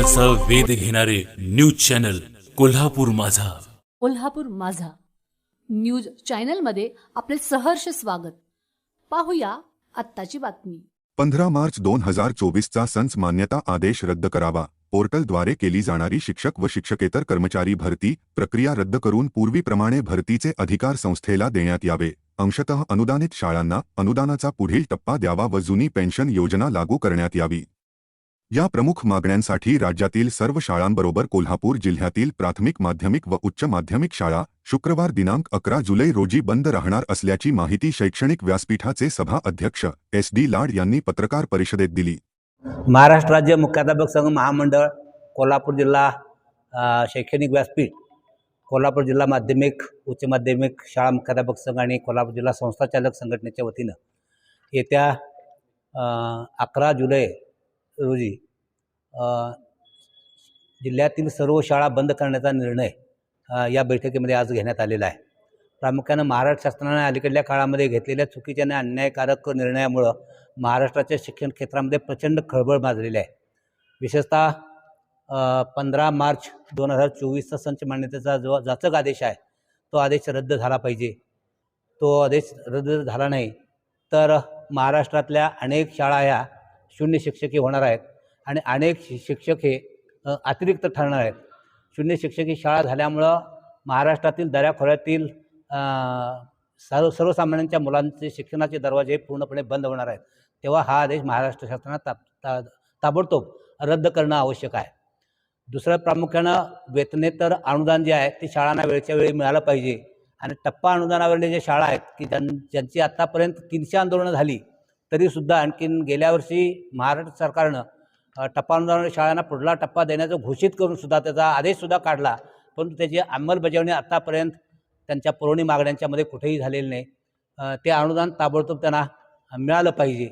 बातम्यांचा वेध घेणारे न्यूज चॅनल कोल्हापूर माझा. कोल्हापूर माझा. न्यूज चॅनलमध्ये आपले सहर्ष स्वागत. पाहूया आत्ताची बातमी. पंधरा मार्च दोन हजार चोवीसचा संच मान्यता आदेश रद्द करावा. पोर्टलद्वारे केली जाणारी शिक्षक व शिक्षकेतर कर्मचारी भरती प्रक्रिया रद्द करून पूर्वीप्रमाणे भरतीचे अधिकार संस्थेला देण्यात यावे. अंशतः अनुदानित शाळांना अनुदानाचा पुढील टप्पा द्यावा व जुनी पेन्शन योजना लागू करण्यात यावी. या प्रमुख मागण्यांसाठी राज्यातील सर्व शाळांबरोबर कोल्हापूर जिल्ह्यातील प्राथमिक माध्यमिक व उच्च माध्यमिक शाळा शुक्रवार दिनांक अकरा जुलै रोजी बंद राहणार असल्याची माहिती शैक्षणिक व्यासपीठाचे सभा अध्यक्ष एस डी लाड यांनी पत्रकार परिषदेत दिली. महाराष्ट्र राज्य मुख्याध्यापक संघ महामंडळ कोल्हापूर जिल्हा शैक्षणिक व्यासपीठ कोल्हापूर जिल्हा माध्यमिक उच्च माध्यमिक शाळा मुख्याध्यापक संघ आणि कोल्हापूर जिल्हा संस्थाचालक संघटनेच्या वतीनं येत्या अकरा जुलै रोजी जिल्ह्यातील सर्व शाळा बंद करण्याचा निर्णय या बैठकीमध्ये आज घेण्यात आलेला आहे. प्रामुख्यानं महाराष्ट्र शासनाने अलीकडल्या काळामध्ये घेतलेल्या चुकीच्या आणि अन्यायकारक निर्णयामुळं महाराष्ट्राच्या शिक्षण क्षेत्रामध्ये प्रचंड खळबळ माजलेली आहे. विशेषतः पंधरा मार्च दोन हजार चोवीसचा संच मान्यतेचा जो जाचक आदेश आहे तो आदेश रद्द झाला पाहिजे. तो आदेश रद्द झाला नाही तर महाराष्ट्रातल्या अनेक शाळा ह्या शून्य शिक्षकी होणार आहेत. आणि अनेक शि शिक्षक हे अतिरिक्त ठरणार आहेत. शून्य शिक्षकी शाळा झाल्यामुळं महाराष्ट्रातील दऱ्याखोऱ्यातील सर्व सर्वसामान्यांच्या मुलांचे शिक्षणाचे दरवाजे पूर्णपणे बंद होणार आहेत. तेव्हा हा आदेश महाराष्ट्र शासनानं ताब ता ताबडतोब रद्द करणं आवश्यक आहे. दुसरं प्रामुख्यानं वेतनेतर अनुदान जे आहे ते शाळांना वेळच्या वेळी मिळालं पाहिजे. आणि टप्पा अनुदानावरले जे शाळा आहेत की ज्यां ज्यांची आत्तापर्यंत तीनशे आंदोलनं झाली तरीसुद्धा आणखीन गेल्या वर्षी महाराष्ट्र सरकारनं टप्पा अनुदान शाळांना पुढला टप्पा देण्याचं घोषित करून सुद्धा त्याचा आदेशसुद्धा काढला. परंतु त्याची अंमलबजावणी आत्तापर्यंत त्यांच्या पुरवणी मागण्यांच्यामध्ये कुठेही झालेली नाही. ते अनुदान ताबडतोब त्यांना मिळालं पाहिजे.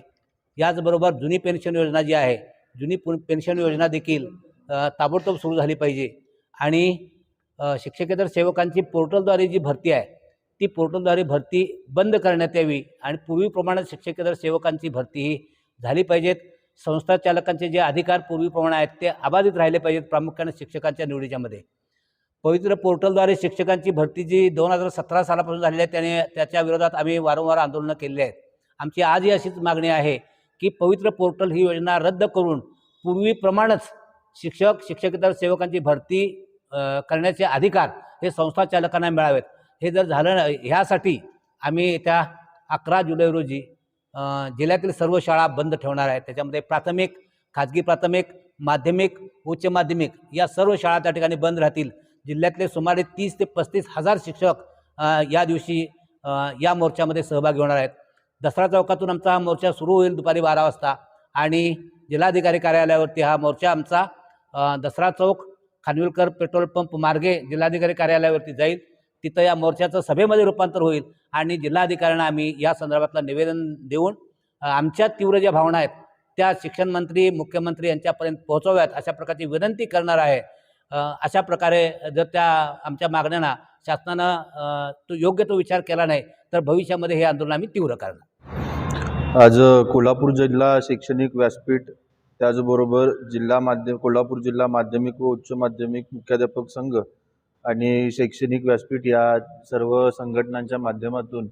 याचबरोबर जुनी पेन्शन योजना जी आहे जुनी पु पेन्शन योजना देखील ताबडतोब सुरू झाली पाहिजे. आणि शिक्षकेतर सेवकांची पोर्टलद्वारे जी भरती आहे ती पोर्टलद्वारे भरती बंद करण्यात यावी आणि पूर्वीप्रमाणे शिक्षकेतर सेवकांची भरती ही झाली पाहिजेत. संस्था चालकांचे जे अधिकार पूर्वीप्रमाणे आहेत ते अबाधित राहिले पाहिजेत प्रामुख्याने शिक्षकांच्या निवडीच्यामध्ये पवित्र पोर्टलद्वारे शिक्षकांची भरती जी दोन हजार सतरा सालापासून झालेली आहे त्याने त्याच्या विरोधात आम्ही वारंवार आंदोलनं केलेली आहेत. आमची आजही अशीच मागणी आहे की पवित्र पोर्टल ही योजना रद्द करून पूर्वीप्रमाणेच शिक्षक शिक्षकेतर सेवकांची भरती करण्याचे अधिकार हे संस्था चालकांना मिळावेत. हे जर झालं नाही ह्यासाठी आम्ही त्या अकरा जुलै रोजी जिल्ह्यातील सर्व शाळा बंद ठेवणार आहेत. त्याच्यामध्ये प्राथमिक खाजगी प्राथमिक माध्यमिक उच्च माध्यमिक या सर्व शाळा त्या ठिकाणी बंद राहतील. जिल्ह्यातले सुमारे तीस ते पस्तीस हजार शिक्षक या दिवशी या मोर्चामध्ये सहभागी होणार आहेत. दसरा चौकातून आमचा हा मोर्चा सुरू होईल दुपारी बारा वाजता आणि जिल्हाधिकारी कार्यालयावरती हा मोर्चा आमचा दसरा चौक खानविलकर पेट्रोल पंप मार्गे जिल्हाधिकारी कार्यालयावरती जाईल. तिथं या मोर्चाचं सभेमध्ये रूपांतर होईल आणि जिल्हाधिकाऱ्यांना आम्ही या संदर्भातलं निवेदन देऊन आमच्या तीव्र ज्या भावना आहेत त्या शिक्षण मंत्री मुख्यमंत्री यांच्यापर्यंत पोहोचव्यात अशा प्रकारची विनंती करणार आहे. अशा प्रकारे जर त्या आमच्या मागण्यांना शासनानं तो योग्य तो विचार केला नाही तर भविष्यामध्ये हे आंदोलन आम्ही तीव्र करणार. आज कोल्हापूर जिल्हा शैक्षणिक व्यासपीठ त्याचबरोबर जिल्हा माध्यम कोल्हापूर जिल्हा माध्यमिक व उच्च माध्यमिक मुख्याध्यापक संघ आणि शैक्षणिक व्यासपीठ या सर्व संघटनांच्या माध्यमातून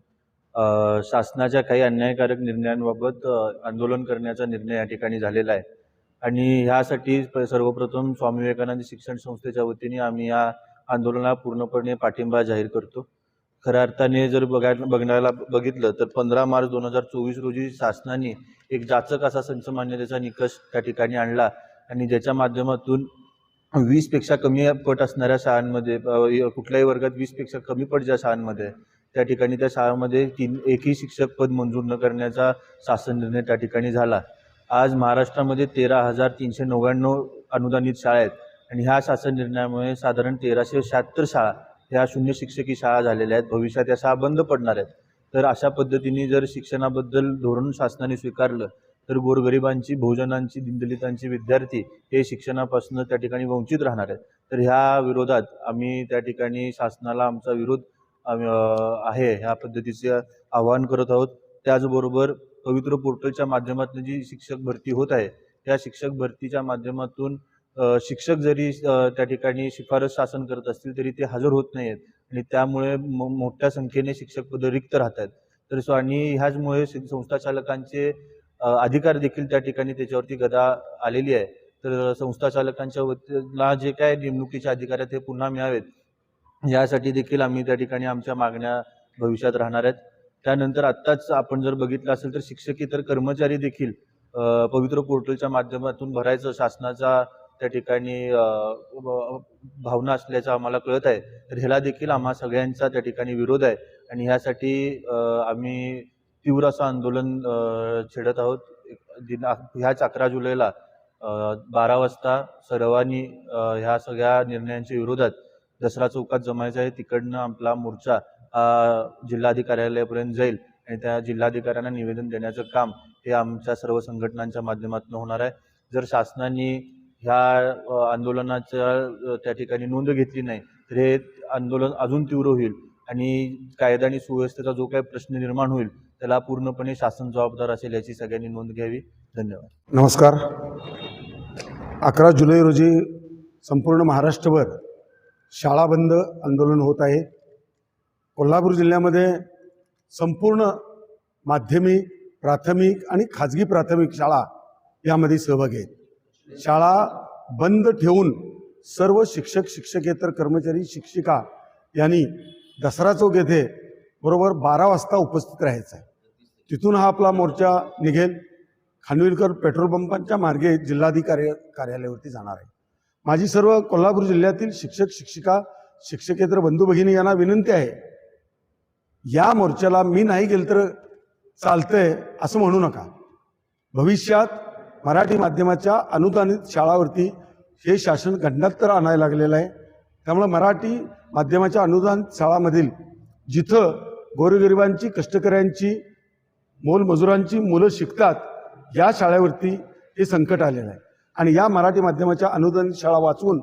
शासनाच्या काही अन्यायकारक निर्णयांबाबत आंदोलन करण्याचा निर्णय या ठिकाणी झालेला आहे. आणि ह्यासाठी सर्वप्रथम स्वामी विवेकानंद शिक्षण संस्थेच्या वतीने आम्ही या आंदोलनाला पूर्णपणे पाठिंबा जाहीर करतो. खऱ्या अर्थाने जर बघायला बघण्याला बघितलं तर पंधरा मार्च दोन हजार चोवीस रोजी शासनाने एक जाचक असा संचमान्यतेचा निकष त्या ठिकाणी आणला आणि ज्याच्या माध्यमातून वीसपेक्षा कमी पट असणाऱ्या शाळांमध्ये कुठल्याही वर्गात वीसपेक्षा कमी पट ज्या शाळांमध्ये त्या ठिकाणी त्या शाळांमध्ये तीन एकही शिक्षक पद मंजूर न करण्याचा शासन निर्णय त्या ठिकाणी झाला. आज महाराष्ट्रामध्ये तेरा हजार तीनशे नव्याण्णव अनुदानित शाळा आहेत आणि ह्या शासन निर्णयामुळे साधारण तेराशे शहात्तर शाळा ह्या शून्य शिक्षकी शाळा झालेल्या आहेत. भविष्यात या शाळा बंद पडणार आहेत. तर अशा पद्धतीने जर शिक्षणाबद्दल धोरण शासनाने स्वीकारलं तर गोरगरिबांची बहुजनांची दीनदलितांची विद्यार्थी हे शिक्षणापासून त्या ठिकाणी वंचित राहणार आहेत. तर ह्या विरोधात आम्ही त्या ठिकाणी शासनाला आमचा विरोध आहे. ह्या पद्धतीचे आवाहन करत आहोत. त्याचबरोबर पवित्र पोर्टलच्या माध्यमातून जी शिक्षक भरती होत आहे त्या शिक्षक भरतीच्या माध्यमातून शिक्षक जरी त्या ठिकाणी शिफारस शासन करत असतील तरी ते हजर होत नाही आहेत आणि त्यामुळे मो मोठ्या संख्येने शिक्षक पदं रिक्त राहत आहेत. तर सो आणि ह्याचमुळे संस्था चालकांचे अधिकार देखील त्या ठिकाणी त्याच्यावरती गदा आलेली आहे. तर संस्था चालकांच्या वतीला जे काय नेमणुकीचे अधिकार आहेत ते पुन्हा मिळावेत यासाठी देखील आम्ही त्या ठिकाणी आमच्या मागण्या भविष्यात राहणार आहेत. त्यानंतर आत्ताच आपण जर बघितलं असेल तर शिक्षकेतर कर्मचारी देखील पवित्र पोर्टलच्या माध्यमातून भरायचं शासनाचा त्या ठिकाणी भावना असल्याचं आम्हाला कळत आहे. तर ह्याला देखील आम्हा सगळ्यांचा त्या ठिकाणी विरोध आहे. आणि ह्यासाठी आम्ही तीव्र असं आंदोलन छेडत आहोत. दिन ह्याच अकरा जुलैला बारा वाजता सर्वांनी ह्या सगळ्या निर्णयांच्या विरोधात दसरा चौकात जमायचं आहे. तिकडनं आपला मोर्चा हा जिल्हाधिकार्यालयापर्यंत जाईल आणि त्या जिल्हाधिकाऱ्यांना निवेदन देण्याचं काम हे आमच्या सर्व संघटनांच्या माध्यमातून होणार आहे. जर शासनाने ह्या आंदोलनाच्या त्या ठिकाणी नोंद घेतली नाही तर हे आंदोलन अजून तीव्र होईल आणि कायदा आणि सुव्यवस्थेचा जो काही प्रश्न निर्माण होईल त्याला पूर्णपणे शासन जबाबदार असेल याची सगळ्यांनी नोंद घ्यावी. धन्यवाद. नमस्कार. अकरा जुलै रोजी संपूर्ण महाराष्ट्रभर शाळा बंद आंदोलन होत आहे. कोल्हापूर जिल्ह्यामध्ये संपूर्ण माध्यमिक प्राथमिक आणि खाजगी प्राथमिक शाळा यामध्ये सहभागी आहेत. शाळा बंद ठेवून सर्व शिक्षक शिक्षकेतर कर्मचारी शिक्षिका यांनी दसरा चौक येथे बरोबर बारा वाजता उपस्थित राहायचं आहे. तिथून हा आपला मोर्चा निघेल. खानविलकर पेट्रोल पंपांच्या मार्गे जिल्हाधिकारी कार्यालयावरती जाणार आहे. माझी सर्व कोल्हापूर जिल्ह्यातील शिक्षक शिक्षिका शिक्षकेतर बंधू भगिनी यांना विनंती आहे या मोर्चाला मी नाही गेलं तर चालतंय असं म्हणू नका. भविष्यात मराठी माध्यमाच्या अनुदानित शाळावरती हे शासन गंडात्तर आणायला लागलेलं आहे. त्यामुळे मराठी माध्यमाच्या अनुदानित शाळामधील जिथं गोरगरिबांची कष्टकऱ्यांची मोलमजुरांची मुलं शिकतात या शाळेवरती हे संकट आलेलं आहे. आणि या मराठी माध्यमाच्या अनुदान शाळा वाचवून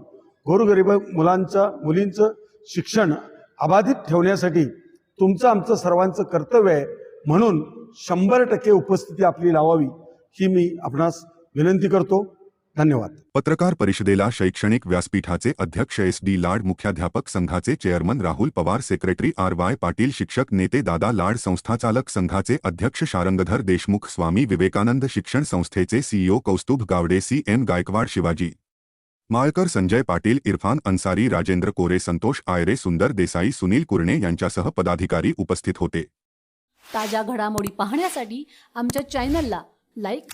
गोरगरीब मुलांचं मुलींचं शिक्षण अबाधित ठेवण्यासाठी तुमचं आमचं सर्वांचं कर्तव्य आहे म्हणून शंभर टक्के उपस्थिती आपली लावावी ही मी आपणास विनंती करतो. धन्यवाद. पत्रकार परिषदेला शैक्षणिक व्यासपीठाचे अध्यक्ष एस डी लाड मुख्याध्यापक संघाचे chairman Rahul Pawar secretary R Y Patil शिक्षक नेते दादा लाड संस्थाचालक संघाचे अध्यक्ष शारंगधर देशमुख स्वामी विवेकानंद शिक्षण संस्थेचे CEO Kaustubh Gawade C N Gaikwad Shivaji. Malkar Sanjay Patil Irfan Ansari Rajendra Kore Santosh Ayare Sundar Desai Sunil कुरणे यांच्यासह पदाधिकारी उपस्थित होते. ताज्या घडामोडी पाहण्यासाठी आमच्या चॅनलला लाईक